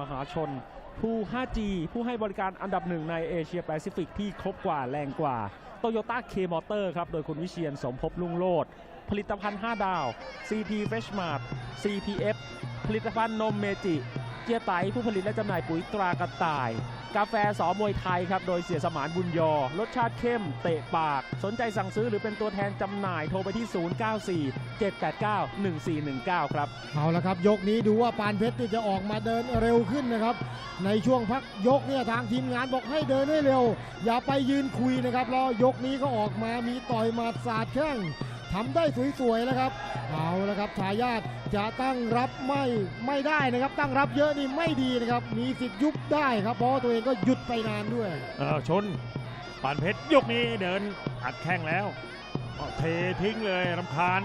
มหาชน ผู้ 5G ผู้ให้บริการอันดับหนึ่งในเอเชียแปซิฟิกที่ครบกว่าแรงกว่าโตโยต้าเคมอเตอร์ครับ โดยคุณวิเชียนสมภพลุ่งโลด ผลิตภัณฑ์ 5 ดาว CP Freshmart CPF ผลิตภัณฑ์นมเมจิ เจียไตผู้ผลิตและจำหน่ายปุ๋ยตรากระต่าย กาแฟสอมวยไทยครับ โดยเสียสมานบุญยอ รสชาติเข้ม เตะปาก สนใจสั่งซื้อหรือเป็นตัวแทนจำหน่ายโทรไปที่ 094 789 1419 ครับ เอาละครับ ยกนี้ดูว่าปานเพชรนี่จะออกมาเดินเร็วขึ้นนะครับ ในช่วงพักยกเนี่ยทางทีมงานบอกให้เดินให้เร็ว อย่าไปยืนคุยนะครับแล้วยกนี้ก็ออกมามีต่อยหมาดสาดแข้ง ทำได้สวยๆแล้วครับ เอาละครับทายาทจะตั้งรับไม่ไม่ได้นะครับ ตั้งรับเยอะนี่ไม่ดีนะครับ มีสิทธิ์ยุบได้ครับเพราะตัวเองก็หยุดไปนานด้วยเออชนปานเพชรยกนี้เดินอัดแข้งแล้วเททิ้งเลยรำคาญ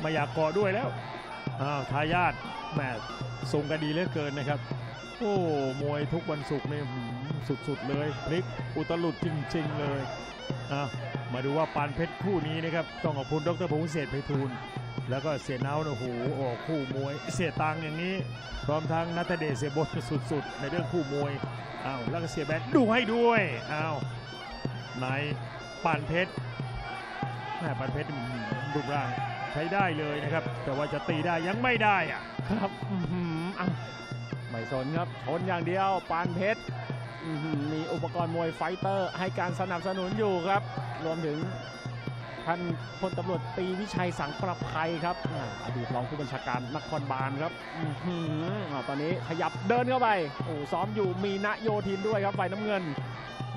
ไม่อยากเกาะด้วยแล้วอ้าวทายาทแหมทรงกันดีเหลือเกินนะครับ โอ้มวยทุกวันศุกร์นี่สุดๆเลยพลิกอุตลุดจริง ๆ เลยอ้าว มาดูว่าปานเพชรคู่นี้นะครับต้องขอบคุณดรพงษ์เศษไพฑูรย์แล้วก็เสียเนาโอ้โหออกคู่มวย เสียตังอย่างนี้ พร้อมทั้งนัทเดชเสียบดสุด ๆ ในเรื่องคู่มวยอ้าวแล้วก็เสียแบนดูให้ด้วยอ้าวในปานเพชรแม่ปานเพชรรูปร่างใช้ได้เลยนะครับ แต่ว่าจะตีได้ยังไม่ได้อะครับอื้อหืออะไม่สนครับชนอย่างเดียวปานเพชร มีอุปกรณ์มวยไฟเตอร์ ให้การสนับสนุนอยู่ครับ รวมถึงท่านพลตำรวจตีวิชัยสังประภัยครับอดีตรองผู้บัญชาการนครบาลครับออตอนนี้ขยับเดินเข้าไปโอ้ซ้อมอยู่มีณโยธินด้วยครับฝ่ายน้ำเงิน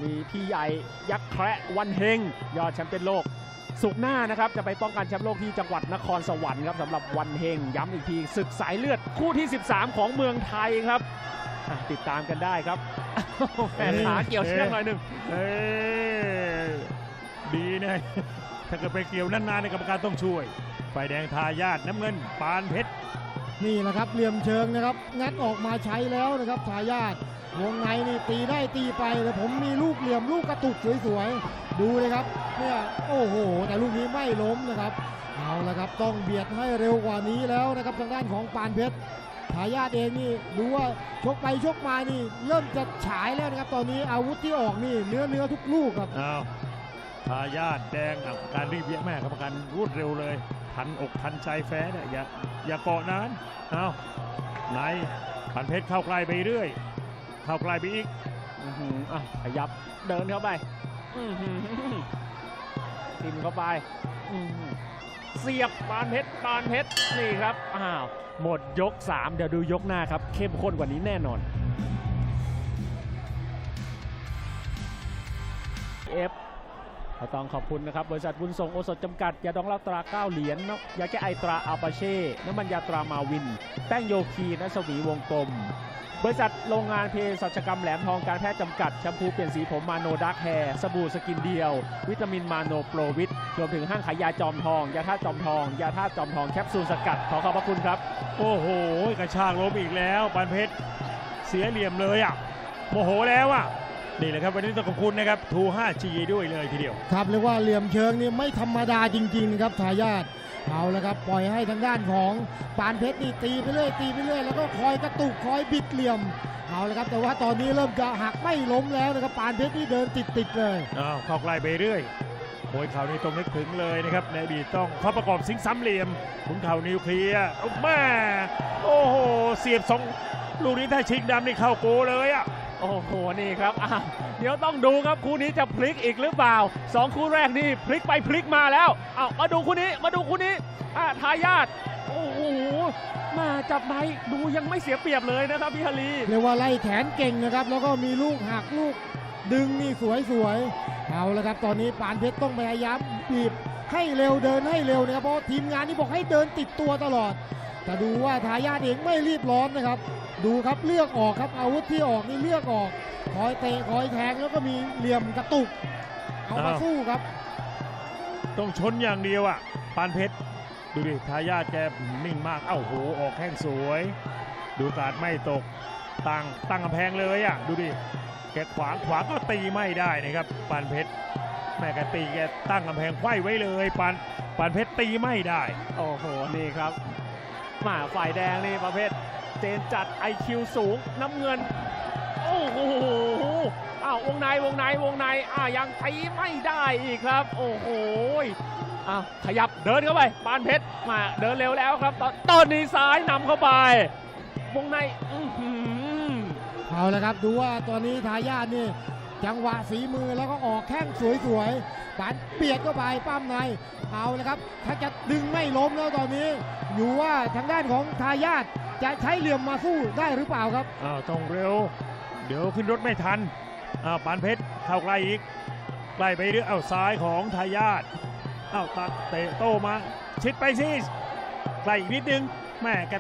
มีพี่ใหญ่ยักษ์แคระวันเฮงยอดแชมป์เป็นโลก สุกหน้านะครับ จะไปป้องกันแชมป์โลกที่จังหวัดนครสวรรค์ครับสำหรับวันเฮงย้ำอีกทีศึกสายเลือดคู่ที่ 13 ของเมืองไทยครับ ติดตามกันได้ครับ แหมขาเกี่ยวเชือกหน่อยหนึ่งเอ้ยดีนะถ้าเกิดไปเกี่ยวนานๆในกรรมการต้องช่วยฝ่ายแดงทายาทน้ำเงิน ปานเพชรนี่แหละครับเหลี่ยมเชิงนะครับ งัดออกมาใช้แล้วนะครับทายาทวงในนี่ตีได้ตีไปแต่ผมมีลูกเหลี่ยมลูกกระตุกสวยๆดูเลยครับเนี่ยโอ้โห แต่ลูกนี้ไม่ล้มนะครับเอาละครับต้องเบียดให้เร็วกว่านี้แล้วนะครับทางด้านของปานเพชร ทายาทเองนี่ดูว่าชกไปชกมานี่ เริ่มจะฉายแล้วนะครับ ตอนนี้อาวุธที่ออกนี่เนื้อเนื้อทุกลูกครับอ้าวทายาทแดงอะการรีบเยอะแม่กรรมการรวดเร็วเลย ทันอกทันใจแฟ้เนี่ยอย่าอย่าเกาะนานอ้าวไหนปันเพชรเข้าใกล้ไปเรื่อย เข้าใกล้ไปอีกอื้อหืออะขยับเดินเข้าไปอื้อหือทิมเข้าไปอื้อหือ เสียบปานเพชรปานเพชรนี่ครับอ้าวหมดยก 3 เดี๋ยวดูยกหน้าครับ เข้มข้นกว่านี้แน่นอนเอฟ ก็ต้องขอบคุณนะครับ บริษัทบุญส่งโอสถจำกัด ยาดองเหล้าตรา9เหรียญนกยาแก้ไอตราอาปาเช่ น้ำมันยาตรามาวิน แป้งโยคีนัสวีวงกลม บริษัทโรงงานเภสัชกรรมแหลมทองการแพทย์จำกัด แชมพูเปลี่ยนสีผมมาโนดักแฮร์สบู่สกินเดียว วิตามินมาโนโปรวิต รวมถึงห้างขายยาจอมทอง ยาธาตุจอมทอง ยาธาตุจอมทองแคปซูลสกัด ขอขอบพระคุณครับ โอ้โห กระชากล้มอีกแล้วปันเพชร เสียเหลี่ยมเลยอะ โมโหแล้วอะ นี่แหละครับวันนี้ต้องขอบคุณนะครับทู 5G ด้วยเลยทีเดียว ครับเรียกว่าเหลี่ยมเชิงนี่ไม่ธรรมดาจริงๆนะครับทายาทเอาละครับปล่อยให้ทางด้านของปานเพชรนี่ตีไปเรื่อยตีไปเรื่อยแล้วก็คอยกระตุกคอยบิดเหลี่ยมเอาละครับแต่ว่าตอนนี้เริ่มจะหักไม่ล้มแล้วนะครับปานเพชรนี่เดินติดๆเลยอ้าวเข้าใกล้ไปเรื่อยมวยเข่านี่ต้องนึกถึงเลยนะครับในอดีตต้องเข้าประกอบสิงห์ซ้ำเหลี่ยมขุนเข่านิวเคลียร์โอ้แม่โอ้โหเสียบสองลูกนี้ถ้าชิงดำนี่เข้าโกเลยอะ โอ้โห นี่ครับเดี๋ยวต้องดูครับคู่นี้จะพลิกอีกหรือเปล่าสองคู่แรกนี่พลิกไปพลิกมาแล้ว เอามาดูคู่นี้ มาดูคู่นี้ทายาท โอ้โห มาจับไม้ดูยังไม่เสียเปรียบเลยนะครับพี่ฮารีเรียกว่าไล่แขนเก่งนะครับ แล้วก็มีลูกหักลูก ดึงนี่สวยๆเอาละครับ ตอนนี้ปานเพชรต้องพยายามบีบให้เร็วเดินให้เร็วนะครับ เพราะทีมงานนี่บอกให้เดินติดตัวตลอด แต่ดูว่าทายาทเองไม่รีบร้อนนะครับ ดูครับเลือกออกครับอาวุธที่ออกนี่เลือกออกคอยเตะคอยแทงแล้วก็มีเหลี่ยมกระตุก เอามาอ้าว สู้ครับ ต้องชนอย่างเดียวอะปานเพชรดูดิทายาทแกนิ่งมากเอ้าโหออกแข้งสวย ดูการดไม่ตกตั้งตั้งกำแพงเลยอะดูดิแกขวางขวางก็ตีไม่ได้นะครับปานเพชรแม่แกตีแกตั้งกำแพงไขว้ไว้เลยปานปานเพชรตีไม่ได้ โอ้โห นี่ครับ มาฝ่ายแดงนี่ประเภทเจนจัด IQ สูงน้ำเงิน โอ้โหอ้าววงในวงในวงในอ้ายังตีไม่ได้อีกครับ โอ้โหอ้าวขยับเดินเข้าไปปานเพชรมาเดินเร็วแล้วครับ ตอนตอนนี้ซ้ายนำเข้าไป วงในอื้อหือเอาละครับ ดูว่าตอนนี้ทายาทนี่ จังหวะฝีมือแล้วก็ออกแข้งสวยๆปานเปียกเข้าไปปั้มในเอาเละครับ ถ้าจะดึงไม่ล้มแล้วตอนนี้ อยู่ว่าทางด้านของทายาทจะใช้เหลี่ยมมาสู้ได้หรือเปล่าครับอ้าวต้องเร็ว เดี๋ยวขึ้นรถไม่ทันอ้าวปานเพชรเข้าใกล้อีกใกล้ไปเรื่อยอ้าวซ้ายของทายาทอ้าวตัดเตะโต้มา ชิดไปสิใกล้อีกนิดนึงแม่แก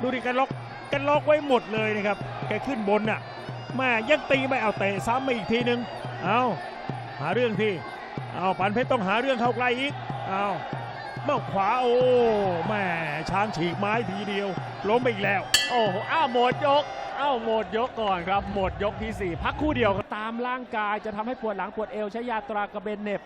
ดูดิกันล็อกกันล็อกไว้หมดเลยนะครับแกขึ้นบนน่ะ แม่ยังตีไม่เอาเตะซ้ำมาอีกทีนึงเอาหาเรื่องที่เอาปานเพชรต้องหาเรื่องเข้าใกล้อีกเอาเมื่อขวาโอ้แม่ช้างฉีกไม้ทีเดียว ล้มไปอีกแล้ว โอ้โหอ้าวหมดยกอ้าวหมดยกก่อนครับ หมดยกที่ 4 พักครู่เดียวครับตามร่างกายจะทำให้ปวดหลังปวดเอวใช้ยาตรากระเบนเหน็บ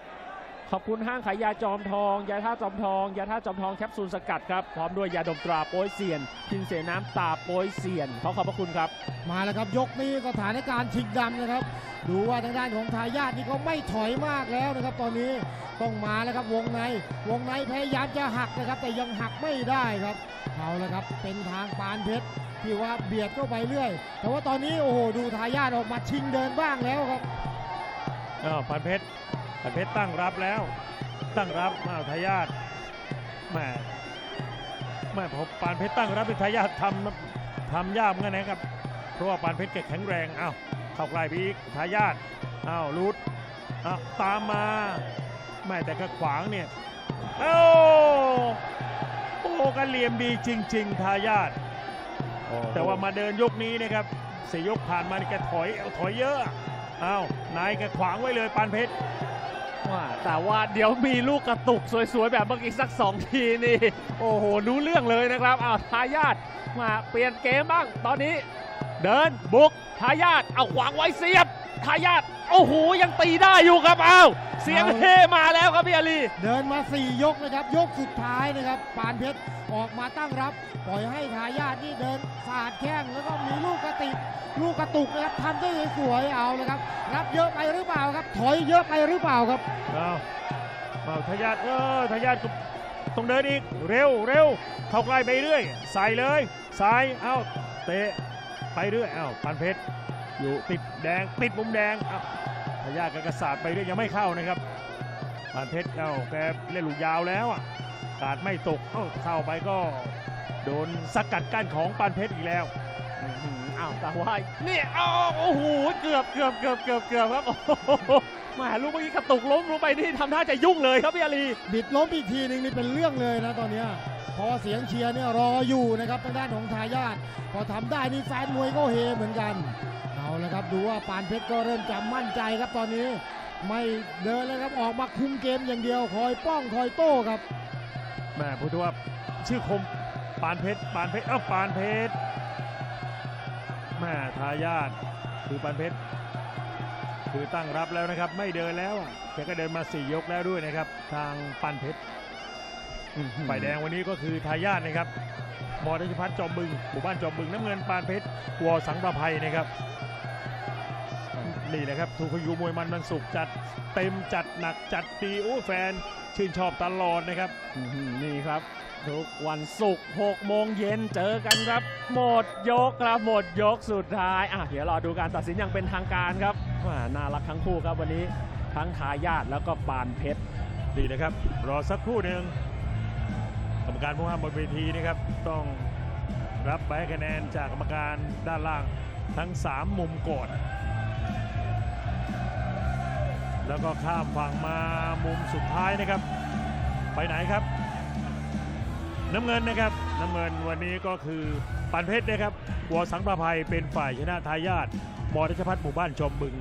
ขอบคุณห้างขายยาจอมทอง ยาท่าจอมทอง ยาท่าจอมทองแคปซูลสกัดครับ พร้อมด้วยยาดมตราโป้ยเซียนพินเสน้ำตาโป้ยเซียน ขอขอบพระคุณครับ มาแล้วครับยกนี้สถานการณ์ชิงดำนะครับ ดูว่าทางด้านของทายาทนี่ก็ไม่ถอยมากแล้วนะครับ ตอนนี้ต้องมาแล้วครับวงใน วงในพยายามจะหักนะครับ แต่ยังหักไม่ได้ครับ เอาละครับเป็นทางปานเพชรที่ว่าเบียดเข้าไปเรื่อย แต่ว่าตอนนี้โอ้โหดูทายาทออกมาชิงเดินบ้างแล้วครับอ้าวพันเพชร พันเพชรตั้งรับแล้ว ตั้งรับอ้าวทายาทแม่แม่ผมปานเพชรตั้งรับเป็นทายาททำทำยากเหมือนกันนะครับ เพราะว่าปานเพชรแกแข็งแรงอ้าวเข้าใกล้ไปอีกทายาทอ้าวรูดอ้าวตามมาแม่แต่ก็ขวางเนี่ยโอ้โอ้กันเหลี่ยมดีจริง ๆ ทายาทแต่ว่ามาเดินยกนี้นะครับสี่ยกผ่านมานี่แกถอยเอาถอยเยอะ อ้าวนายแกขวางไว้เลยปานเพชร ว่าแต่ว่าเดี๋ยวมีลูกกระตุกสวยๆ แบบเมื่อกี้สักสองทีนี่ โอ้โห รู้เรื่องเลยนะครับอ้าวทายาทมาเปลี่ยนเกมบ้าง ตอนนี้ เดินบุกทายาทเอาขวางไว้เสียบทายาทโอ้โห ยังตีได้อยู่ครับอ้าวเสียงเฮมาแล้วครับพี่อาลีเดินมา 4 ยกนะครับ ยกสุดท้ายนะครับ ปานเพชรออกมาตั้งรับ ปล่อยให้ทายาทนี่เดินสาดแข้งแล้วก็มีลูก ติลูกกระตุกนะครับทำได้สวยๆเอาเลยครับรับเยอะไปหรือเปล่าครับ ถอยเยอะไปหรือเปล่าครับเอาเอาทายาทเออทายาทต้องเดินอีกเร็วเร็วเข้าใกล้ไปเรื่อย ใส่เลยซ้ายเอาเตะไปเรื่อยเอาปันเพชรอยู่ติดแดงติดมุมแดงเอาทายาทก็กระสาดไปเรื่อยยังไม่เข้านะครับปันเพชรเอาแกเล่นลูกยาวแล้วอะกาดไม่ตกเอ้าเข้าไปก็ โดนสกัดกั้นของปานเพชรอีกแล้ว อื้อหืออ้าวแต่ว่านี่อ้าวโอ้โหเกือบเกือบเกือบเกือบเกือบครับโอ้โหแหมาลูกเมื่อกี้กระตุกล้มลงไปนี่ทำท่าจะยุ่งเลยครับพี่อาลีบิดล้มอีกทีหนึ่งนี่เป็นเรื่องเลยนะตอนเนี้ยพอเสียงเชียร์เนี่ยรออยู่นะครับทางด้านของทายาทพอทำได้นี่แฟนมวยก็เฮเหมือนกันเอาละครับดูว่าปานเพชรก็เริ่มจะมั่นใจครับตอนนี้ ไม่เดินเลยครับออกมาคุมเกมอย่างเดียวคอยป้องคอยโต้ครับแม่พูดว่าชื่อคมปานเพชรปานเพชรเอ้าปานเพชร แม่ทายาทคือปานเพชรคือตั้งรับแล้วนะครับ ไม่เดินแล้วอะแกก็เดินมาสี่ยกแล้วด้วยนะครับ ทางปานเพชรฝ่ายแดงวันนี้ก็คือทายาทนะครับมอรัชพัฒน์จอมบึงหมู่บ้านจอมบึงน้ำเงินปานเพชรวอสังประภัยนะครับ นี่แหละครับทูกขยูมวยมันมันสุกร์จัดเต็มจัดหนักจัดดีโอ้แฟน ชื่นชอบตลอดนะครับอื้อหือนี่ครับ ทุกวันศุกร์6โมงเย็นเจอกันครับ หมดยกครับหมดยกสุดท้ายอะเดี๋ยวรอดูการตัดสินอย่างเป็นทางการครับว่าน่ารักทั้งคู่ครับวันนี้ทั้งทายาทแล้วก็ปานเพชรดีนะครับ รอสักครู่หนึ่งกรรมการผู้ห้ามบนเวทีนะครับต้องรับใบคะแนนจากกรรมการด้านล่างทั้ง 3 มุมก่อน แล้วก็ข้ามฝั่งมามุมสุดท้ายนะครับ ไปไหนครับ น้ำเงินนะครับ น้ำเงินวันนี้ก็คือปันเพชรนะครับวอสังประภัยเป็นฝ่ายชนะทายาทมอรัชพัฒน์หมู่บ้านชมบึง